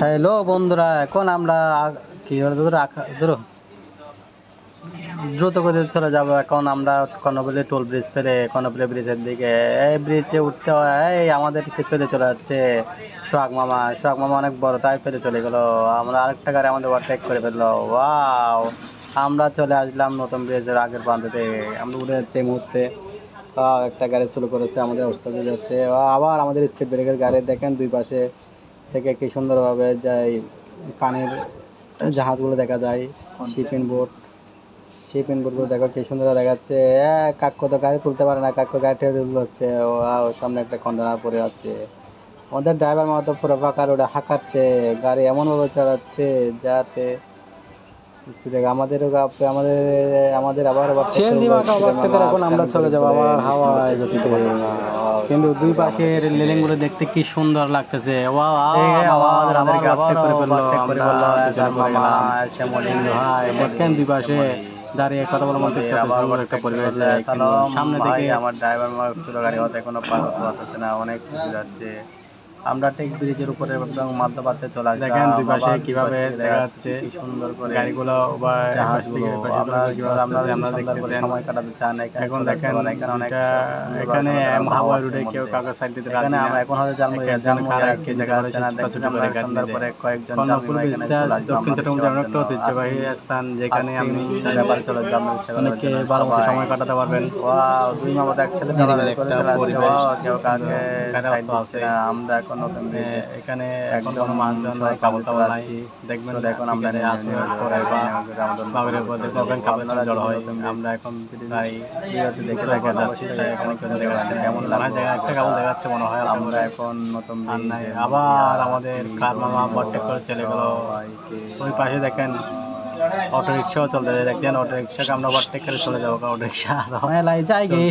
Hello বন্ধুরা, এখন আমরা কি ধরো দ্রুত গতিতে চলে যাব। এখন আমরা কর্ণপল্লী টোল ব্রিজ পেরে কর্ণপল্লী ব্রিজের দিকে। এই ব্রিজে উঠতে হয়, এই আমাদের পেরে চলে যাচ্ছে সোহাগ মামা। সোহাগ মামা অনেক বড়, তাই পেরে চলে গেলো। আমরা আরেকটা গাড়ি আমাদের ওভারটেক করে ফেলল। ওয়াও আমরা চলে আসলাম নতুন ব্রিজের আগের প্রান্ততে আমরা উঠে যাচ্ছি এই মুহূর্তে। একটা গাড়ি শুরু করেছে, আমাদের ওর যাচ্ছে। আবার আমাদের স্পিড ব্রেকের গাড়ি, দেখেন দুই পাশে। থেকে কি সুন্দরভাবে যায় পানির জাহাজগুলো দেখা যায় শিপিং বোট শিপিং বোটগুলো দেখো কি সুন্দর দেখাচ্ছে। এ, কাক্কো তো গাড়ি তুলতে পারে না কাক্কো গাড়ি ঠেলে তুলতে হচ্ছে। ও সামনে একটা কন্টেনার পড়ে আছে। আমাদের ড্রাইভার মতো পুরো ফাঁকা রোডে হাঁকাচ্ছে গাড়ি এমনভাবে চালাচ্ছে যাতে দেখ আমাদেরও আমাদের আমাদের আবার CNG মার্কা overtake করে এখন আমরা চলে যাব আবার হাওয়ায় গতিতে। কিন্তু দুই পাশের রেলিংগুলো দেখতে কি সুন্দর লাগতেছে। দেখেন দুই পাশে দাঁড়িয়ে কথা বলার মধ্যে আবার একটা পরিবেশ। সামনে থেকে আমার ড্রাইভার মার ছোট গাড়ি হতে এখনও পার হতে না অনেক কিছু যাচ্ছে। আমরা ঠিক ব্রিজের উপরে এবং মধ্যপাতে চলে আসলাম দেখেন দুই পাশে কীভাবে দেখা যাচ্ছে কি সুন্দর করে গাড়িগুলো বা জাহাজগুলো আমরা কীভাবে আমরা সুন্দর করে সময় কাটাতে চান এখানে এখন দেখেন এখানে অনেক এখানে সুন্দর হাওয়া হাওয়ার রোডে কেউ। কাউকে সাইড দিতে রাজি এখানে না। আমরা এখন হয়তো জানব এখানে জানব খারাপ যারা কি কি দেখা যাচ্ছে না দেখুন আমরা করে সন্ধ্যার পরে কয়েকজন কর্ণফুলী এখানে চলে আসবে দক্ষিণ আমাদের চট্টগ্রামের একটা ঐতিহ্যবাহী স্থান যেখানে আপনি ব্যাপারে চলে যাবে আমাদের সেবার অনেকে ভালো মতো সময় কাটাতে পারবেন ওয়াও দুই মামা তো একসাথে একটা পরিবেশ। কেউ কাউকে সাইড। না। আমরা এখন নতুন এখানে কোনো নাই নাই। দেখবেন এখন আমরা এখানে আসলে পরে বা আমাদের বাগের পথে কখন জড়ো হয়। আমরা এখন প্রায় ভিডিওতে দেখে দেখা যাচ্ছে অবশ্যই এখানে comment দেখা যাচ্ছে। কেমন লাগল। লাগে একটা দেখা যাচ্ছে মনে হয় আমরা এখন নতুন নাই আবার আমাদের কার মামা overtake করে চলে গেল। ওই পাশে দেখেন অটো রিক্সাও চলতে দেখছেন অটো রিক্সাকে আমরা ওভারটেক করে চলে যাব অটো রিক্সা মেলায় যাই গে।